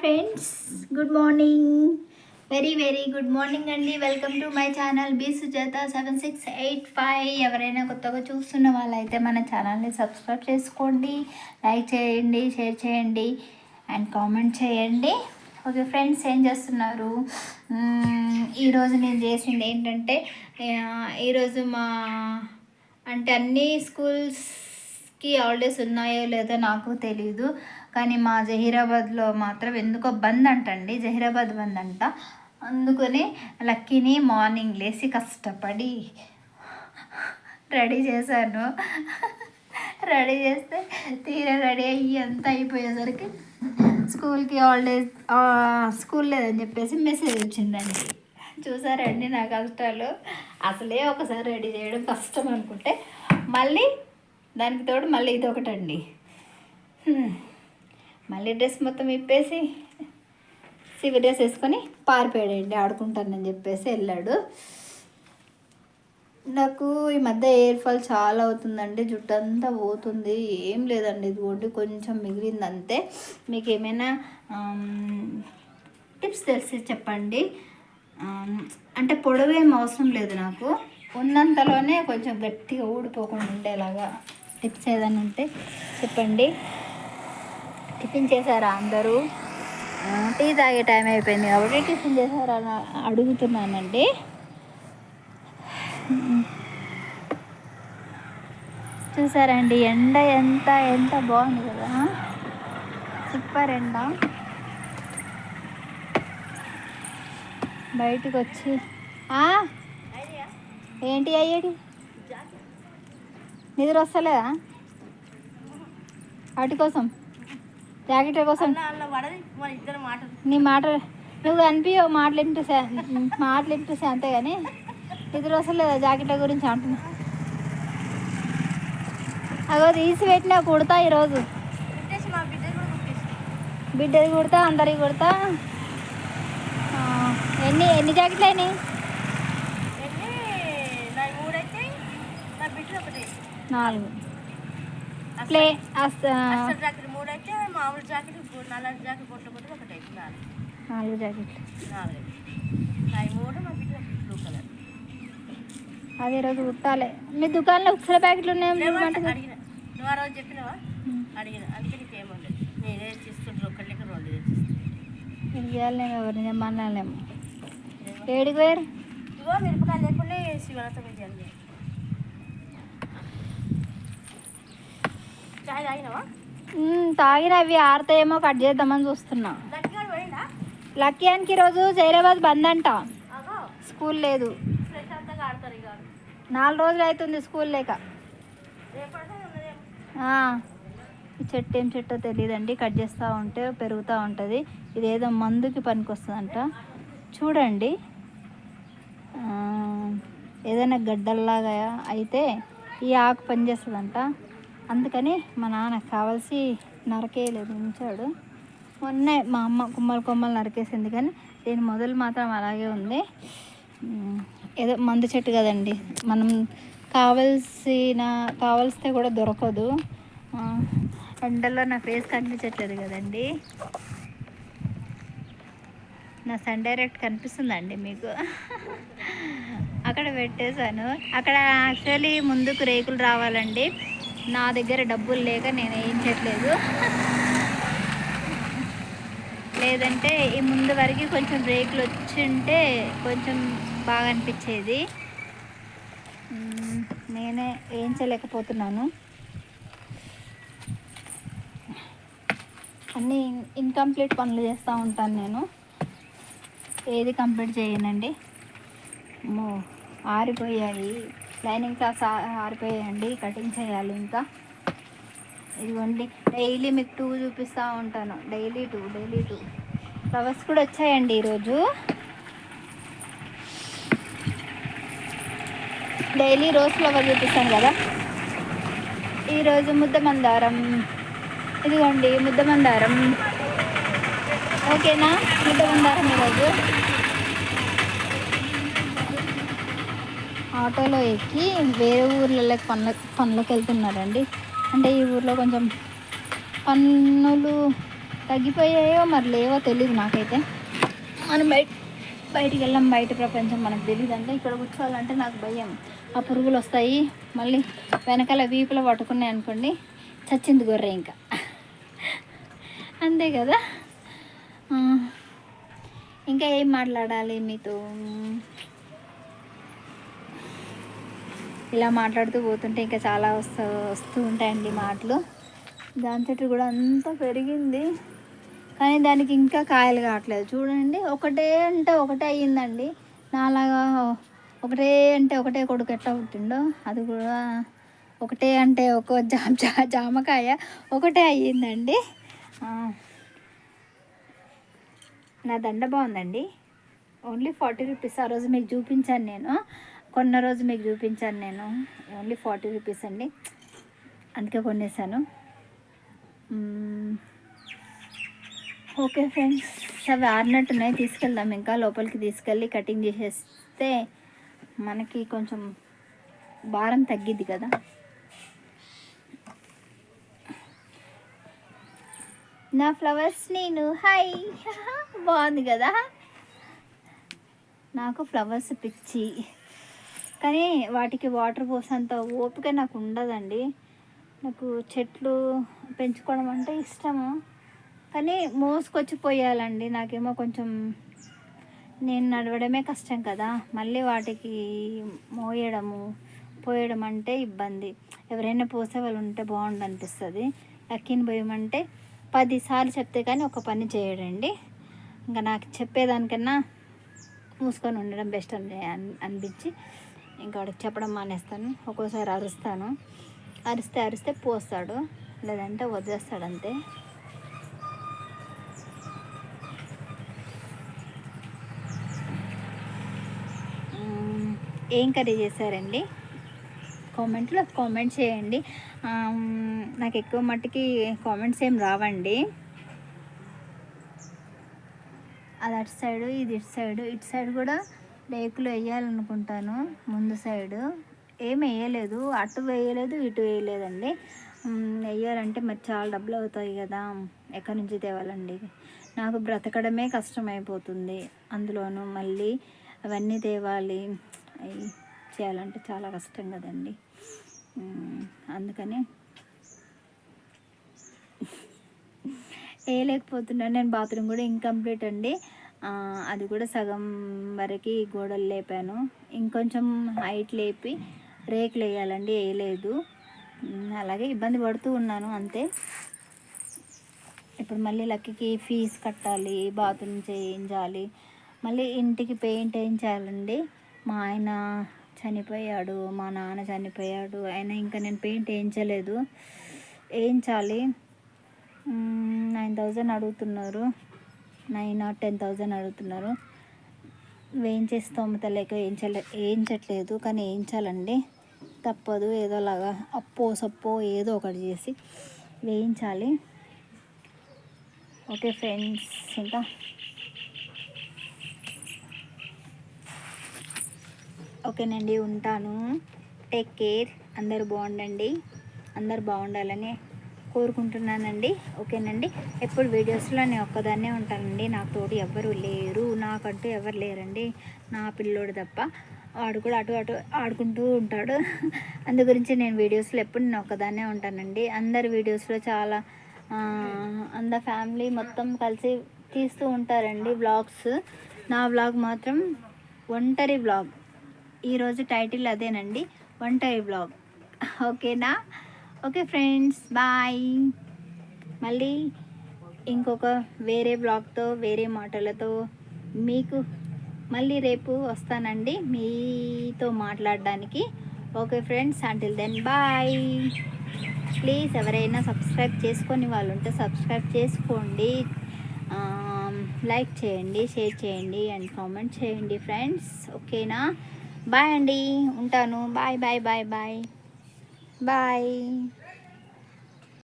Friends good morning very very good morning అండి. Welcome to my channel B Sujatha seven six eight five ఎవరైనా కొత్తగా చూస్తున్న వాళ్ళైతే మన ఛానల్ని సబ్స్క్రైబ్ చేసుకోండి లైక్ చేయండి షేర్ చేయండి అండ్ కామెంట్ చేయండి. ఓకే ఫ్రెండ్స్ ఏం చేస్తున్నారు? ఈరోజు నేను చేసింది ఏంటంటే ఈరోజు మా అంటే అన్ని స్కూల్స్కి హాలిడేస్ ఉన్నాయో లేదో నాకు తెలియదు కానీ మా జహీరాబాద్లో మాత్రం ఎందుకో బంద్ అంటండి జహీరాబాద్ బంద్ అంట. అందుకని లక్కీని మార్నింగ్ లేచి కష్టపడి రెడీ చేశాను. రెడీ చేస్తే తీరా రెడీ అయ్యి అంతా అయిపోయేసరికి స్కూల్కి హాలిడేస్ స్కూల్ లేదని చెప్పేసి మెసేజ్ వచ్చిందండి. చూసారండి నా కష్టాలు అసలే ఒకసారి రెడీ చేయడం కష్టం అనుకుంటే మళ్ళీ దానికి తోడు మళ్ళీ ఇది ఒకటండి మళ్ళీ డ్రెస్ మొత్తం ఇప్పేసి సివి డ్రెస్ వేసుకొని పారిపోయాడండి ఆడుకుంటానని చెప్పేసి వెళ్ళాడు. నాకు ఈ మధ్య ఎయిర్ ఫాల్ చాలా అవుతుందండి. జుట్టు అంతా పోతుంది. ఏం లేదండి. ఇదిగోండి కొంచెం మిగిలింది అంతే. మీకు ఏమైనా టిప్స్ తెలిసి చెప్పండి. అంటే పొడవు ఏం అవసరం లేదు నాకు. ఉన్నంతలోనే కొంచెం గట్టిగా ఊడిపోకుండా ఉండేలాగా టిప్స్ ఏదైనా ఉంటే చెప్పండి. టిఫిన్ చేశారా అందరూ? టీ తాగే టైం అయిపోయింది కాబట్టి టిఫిన్ చేశారా అని అడుగుతున్నానండి. చూసారండి ఎండ ఎంత ఎంత బాగుంది కదా? సూపర్ ఎండ. బయటకు వచ్చి ఏంటి అయ్యేటి నిద్ర వస్తలేదా? వాటి కోసం. జాకెట్ కోసం నీ మాట నువ్వు అనిపించవు మాటలు వినిపిసా మాటలు వినిపిసా అంతే కానీ నిద్ర వస్తలేదా జాకెట్ గురించి అంటున్నా. అగో తీసి పెట్టినా కుడతా ఈరోజు. బిడ్డది కుడతా అందరికి కుడతా. ఎన్ని ఎన్ని జాకెట్లు అయినాయి? నాలుగు. ప్లే అస్త- మూడు అయితే మామూలు జాకెట్ నల్ల జాకెట్ ఒకటి అయితే నాలుగు. నాలుగు జాకెట్లు. నాలుగు. అవి మూడు మా బిడ్డ బ్లూ కలర్ అది ఈరోజు కుట్టాలి. మీ దుకాణంలో ఉక్సల ప్యాకెట్లు ఉన్నాయో? అడిగిన. నువ్వు ఆ రోజు చెప్పినావా? అడిగిన. అందుకే నేనే తీసుకుంటాను ఒకటి లెక్క రెండు చేయాలేమో ఎవరిని మనలేమో ఏడికి పోయారు? ఇగో మిరపకాయలు లేకుండా చేయాలి చాయ్ తాగినావా మ్మ్, తాగిన అవి ఆరుతాయేమో కట్ చేద్దామని చూస్తున్నా. లక్కీయానికి ఈరోజు జైరాబాద్ బంద్ అంట స్కూల్ లేదు. నాలుగు రోజులు అవుతుంది స్కూల్ లేక. ఈ చెట్టు ఏం చెట్టో తెలియదండి. కట్ చేస్తూ ఉంటే పెరుగుతూ ఉంటుంది. ఇదేదో మందుకి పనికొస్తుందంట. చూడండి. ఏదైనా గడ్డల్లాగా అయితే ఈ ఆకు పనిచేస్తుందంట. అందుకని మా నాన్నకు కావాల్సి నరకేయలేదు ఉంచాడు. మొన్న మా అమ్మ కుమ్మలు కొమ్మలు నరికేసింది కానీ దీని మొదలు మాత్రం అలాగే ఉంది. ఏదో మందు చెట్టు కదండి. మనం కావలసిన కావలిస్తే కూడా దొరకదు. ఎండలో నా ఫేస్ కనిపించట్లేదు కదండి. నా సన్ డైరెక్ట్ కనిపిస్తుందండి మీకు. అక్కడ పెట్టేశాను. అక్కడ యాక్చువల్లీ ముందుకు రేకులు రావాలండి. నా దగ్గర డబ్బులు లేక నేను వేయించట్లేదు లేదంటే ఈ ముందు వరకు కొంచెం రేకులు వచ్చింటే కొంచెం బాగా అనిపించేది. నేనే వేయించలేకపోతున్నాను అన్నీ ఇన్కంప్లీట్ పనులు చేస్తూ ఉంటాను నేను. ఏది కంప్లీట్ చేయనండి. ఆరిపోయాయి. లైనింగ్ క్లాస్ ఆరిపోయాయండి కటింగ్ చేయాలి ఇంకా. ఇదిగోండి డైలీ మీకు టూ చూపిస్తూ ఉంటాను. Daily two daily two. Flowers కూడా వచ్చాయండి ఈరోజు. డైలీ రోజ్ ఫ్లవర్ చూపిస్తాను కదా. ఈరోజు ముద్ద మందారం. ఇదిగోండి ముద్ద మందారం. ఓకేనా? ముద్ద మందారం ఈరోజు. ఆటోలో ఎక్కి వేరే ఊర్లలోకి పనుల పనులకు వెళ్తున్నారండి అంటే ఈ ఊర్లో కొంచెం పన్నులు తగ్గిపోయాయో మరి లేవో తెలియదు నాకైతే. మనం బయట బయటికి వెళ్ళాం బయట ప్రపంచం మనకు తెలియదు అంటే ఇక్కడ కూర్చోవాలంటే నాకు భయం. ఆ పురుగులు వస్తాయి మళ్ళీ వెనకాల వీపులో పట్టుకున్నాయి అనుకోండి చచ్చింది గొర్రె ఇంకా. అంతే కదా? ఇంకా ఏం మాట్లాడాలి మీతో? ఇలా మాట్లాడుతూ పోతుంటే ఇంకా చాలా వస్తూ వస్తూ ఉంటాయండి మాటలు. దాని చెట్టు కూడా అంతా పెరిగింది. కానీ దానికి ఇంకా కాయలు కావట్లేదు. చూడండి ఒకటే అంటే ఒకటే అయ్యిందండి. నాలాగా ఒకటే అంటే ఒకటే కొడుకు ఎట్లా పుట్టిండో అది కూడా ఒకటే అంటే ఒక జామ జామకాయ ఒకటే అయ్యిందండి. నా దండ బాగుందండి. ఓన్లీ ఫార్టీ రూపీస్ ఆ రోజు మీకు చూపించాను నేను. కొన్న రోజు మీకు చూపించాను నేను. ఓన్లీ ఫార్టీ రూపీస్ అండి. అందుకే కొనేసాను. ఓకే ఫ్రెండ్స్ అవి ఆరినట్టున్నాయి తీసుకెళ్దాం ఇంకా. లోపలికి తీసుకెళ్ళి కటింగ్ చేసేస్తే మనకి కొంచెం భారం తగ్గిద్ది కదా. నా ఫ్లవర్స్ నేను. హాయ్ బాగుంది కదా? నాకు ఫ్లవర్స్ పిచ్చి. కానీ వాటికి వాటర్ పోసేంత ఓపిక నాకు ఉండదండి నాకు చెట్లు పెంచుకోవడం అంటే ఇష్టము. కానీ మోసుకొచ్చి పోయాలండి నాకేమో కొంచెం నేను నడవడమే కష్టం కదా. మళ్ళీ వాటికి మోయడము పోయడం అంటే ఇబ్బంది. ఎవరైనా పోసే వాళ్ళు ఉంటే బాగుండు అనిపిస్తుంది లక్కీని పోయమంటే పదిసార్లు చెప్తే కానీ ఒక పని చేయడండి. ఇంకా నాకు చెప్పేదానికన్నా మూసుకొని ఉండడం బెస్ట్ అని అనిపించి ఇంకా వాడికి చెప్పడం మానేస్తాను. ఒక్కోసారి అరుస్తాను. అరిస్తే అరిస్తే పోస్తాడు. లేదంటే వదిలేస్తాడు అంతే ఏం కర్రీ చేశారండి? కామెంట్లో కామెంట్ చేయండి. నాకు ఎక్కువ మట్టుకి కామెంట్స్ ఏం రావండి. అది అటు సైడు ఇది ఇటు సైడు ఇటు సైడ్ కూడా రేకులు వేయాలనుకుంటాను ముందు సైడు. ఏం వేయలేదు అటు వేయలేదు ఇటు వేయలేదండి. వేయాలంటే మరి చాలా డబ్బులు అవుతాయి కదా. ఎక్కడి నుంచి తేవాలండి? నాకు బ్రతకడమే కష్టమైపోతుంది. అందులోనూ మళ్ళీ అవన్నీ తేవాలి. అవి చేయాలంటే చాలా కష్టం కదండి. అందుకని వేయలేకపోతున్నాను. నేను బాత్రూమ్ కూడా ఇంకంప్లీట్ అండి. అది కూడా సగం వరకు గోడలు లేపాను. ఇంకొంచెం హైట్ లేపి రేకులు వేయాలండి వేయలేదు. అలాగే ఇబ్బంది పడుతూ ఉన్నాను అంతే. ఇప్పుడు మళ్ళీ లక్కీకి ఫీజు కట్టాలి బాత్రూమ్ చేయించాలి. మళ్ళీ ఇంటికి పెయింట్ వేయించాలండి. మా ఆయన చనిపోయాడు మా నాన్న చనిపోయాడు ఆయన ఇంకా నేను పెయింట్ వేయించలేదు. వేయించాలి. నైన్ థౌజండ్ అడుగుతున్నారు. నైన్ ఆర్ టెన్ థౌజండ్ అడుగుతున్నారు. వేయించే స్తోమత లేక వేయించలే వేయించట్లేదు. కానీ వేయించాలండి. తప్పదు. ఏదోలాగా అప్పో సప్పో ఏదో ఒకటి చేసి వేయించాలి. ఓకే ఫ్రెండ్స్ ఇంకా? ఓకేనండి ఉంటాను. Take care. అందరూ బాగుండండి. అందరు బాగుండాలని కోరుకుంటున్నానండి. ఓకేనండి. ఎప్పుడు వీడియోస్లో నేను ఒక్కదాన్నే ఉంటానండి. నాకు తోడు ఎవ్వరు లేరు. నాకంటూ ఎవరు లేరండి. నా పిల్లోడు తప్ప. వాడు కూడా అటు అటు ఆడుకుంటూ ఉంటాడు. అందు గురించి నేను వీడియోస్లో ఎప్పుడు నేను ఒక్కదాన్నే ఉంటానండి. అందరి వీడియోస్లో చాలా అంద అందరి ఫ్యామిలీ మొత్తం కలిసి తీస్తూ ఉంటారండి వ్లాగ్స్ నా వ్లాగ్ మాత్రం ఒంటరి వ్లాగ్ ఈరోజు టైటిల్ అదేనండి. ఒంటరి బ్లాగ్. ఓకేనా? Okay friends bye. మళ్ళీ ఇంకొక వేరే బ్లాగ్తో వేరే మాటలతో మీకు మళ్ళీ రేపు వస్తానండి మీతో మాట్లాడడానికి. Okay friends until then bye please ఎవరైనా సబ్స్క్రైబ్ చేసుకొని వాళ్ళు ఉంటే సబ్స్క్రైబ్ చేసుకోండి. లైక్ చేయండి షేర్ చేయండి అండ్ కామెంట్ చేయండి ఫ్రెండ్స్. ఓకేనా? బాయ్ అండి. ఉంటాను. Bye bye bye bye. Bye